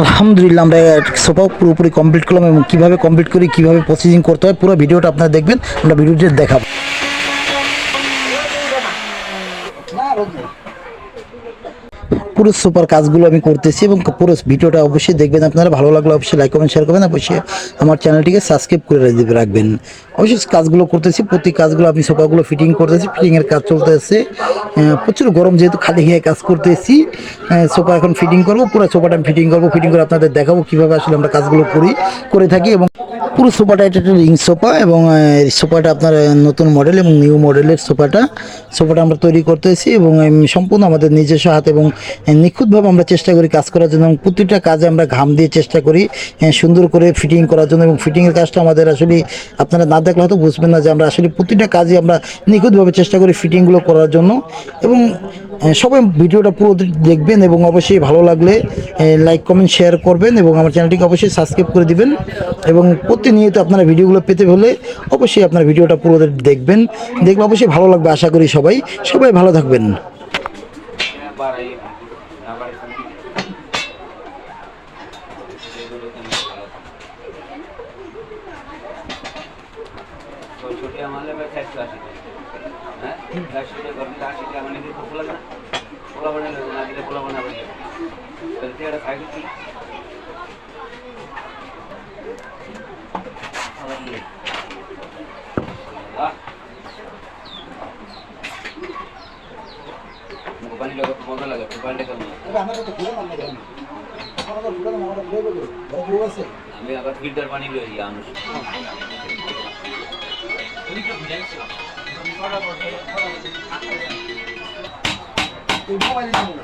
আলহামদুলিল্লাহ আমরা সোফা পুরোপুরি কমপ্লিট করলাম এবং কীভাবে কমপ্লিট করি কীভাবে প্রসেসিং করতে হয় পুরো ভিডিওটা আপনারা দেখবেন আমরা ভিডিওটি দেখাবো পুরো সুপার কাজগুলো আমি করতেছি এবং পুরো ভিডিওটা অবশ্যই দেখবেন আপনারা। ভালো লাগলে অবশ্যই লাইক কমেন্ট শেয়ার করবেন। অবশ্যই আমার চ্যানেলটিকে সাবস্ক্রাইব করে রেখে রাখবেন। অবশ্যই কাজগুলো করতেছি, প্রতি কাজগুলো আমি সোফাগুলো ফিটিং করতেছি ফিটিংয়ের কাজ চলতেছে। প্রচুর গরম যেহেতু খালি গিয়ে কাজ করতেছি। সোফা এখন ফিটিং করব, পুরো সোফাটা আমি ফিটিং করব ফিটিং করে আপনাদের দেখাবো কীভাবে আসলে আমরা কাজগুলো করি, করে থাকি এবং পুরো সোফাটা এটা একটা রিং সোফা এবং সোফাটা আপনার নতুন মডেল এবং নিউ মডেলের সোফাটা। সোফাটা আমরা তৈরি করতেছি এবং সম্পূর্ণ আমাদের নিজস্ব হাত এবং নিখুঁতভাবে আমরা চেষ্টা করি কাজ করার জন্য এবং প্রতিটা কাজে আমরা ঘাম দিয়ে চেষ্টা করি আহ, সুন্দর করে ফিটিং করার জন্য এবং ফিটিংয়ের কাজটা আমাদের আসলে আপনারা না দেখলে হয়তো বুঝবেন না যে আমরা আসলে প্রতিটা কাজে আমরা নিখুঁতভাবে চেষ্টা করি ফিটিংগুলো করার জন্য এবং সবাই ভিডিওটা পুরো দেখবেন এবং অবশ্যই ভালো লাগলে লাইক কমেন্ট শেয়ার করবেন এবং আমার চ্যানেলটিকে অবশ্যই সাবস্ক্রাইব করে দিবেন এবং প্রতিনিয়ত আপনারা ভিডিওগুলো পেতে হলে অবশ্যই আপনার ভিডিওটা পুরো দেখবেন। দেখলে অবশ্যই ভালো লাগবে আশা করি সবাই। সবাই ভালো থাকবেন। বাড়াই না বাড়াই ছোটি আমার লেবে চারশো আশি হ্যাঁ? চারশো টাকা আশি টাকা মানে কি খোলা না খোলা বানালে না দিলে খোলা মানে বানাবে बना बना चलते अड़ा साइड की मोबाइल लगा तो मजा लगा मोबाइल का আমি আবার ফিল্টার পানি লই আনুষ রেনু দাদাকে আমি চিনি না,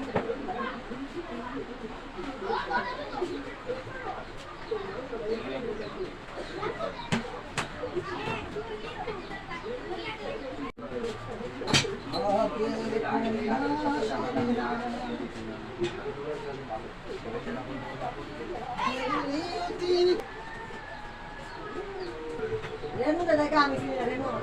Renuda dai cami, signora Renuda.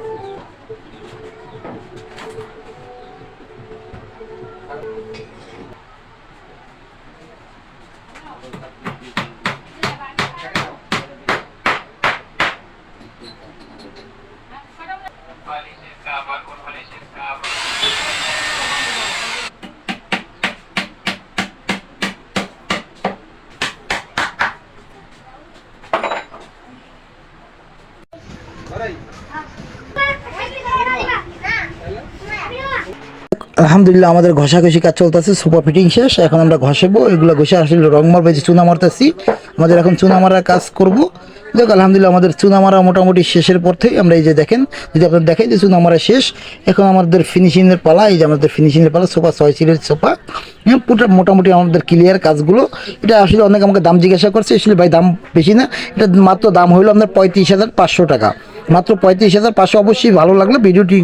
Vale. আলহামদুলিল্লাহ আমাদের ঘষাঘষি কাজ চলতেছে, সুপার ফিটিং শেষ, এখন আমরা ঘষাবো, এগুলো ঘষে আসলে রং মারবে যে চুনা মারতেছি। আমাদের এখন চুনা মারার কাজ করব। দেখ আলহামদুলিল্লাহ আমাদের চুনা মারা মোটামুটি শেষের পর থেকে আমরা এই যে দেখেন, যদি আপনার দেখেন যে চুনা মারা শেষ, এখন আমাদের ফিনিশিংয়ের পালা, এই যে আমাদের ফিনিশিংয়ের পালা, সোফা, ছয় সিটের সোফা হ্যাঁ পুরো মোটামুটি আমাদের ক্লিয়ার কাজগুলো। এটা আসলে অনেক আমাকে দাম জিজ্ঞাসা করছে, আসলে ভাই দাম বেশি না, এটা মাত্র দাম হইল আপনার পঁয়ত্রিশ হাজার পাঁচশো টাকা। মাত্র পঁয়ত্রিশ হাজার পাঁচশো অবশ্যই ভালো লাগল, ভিডিওটি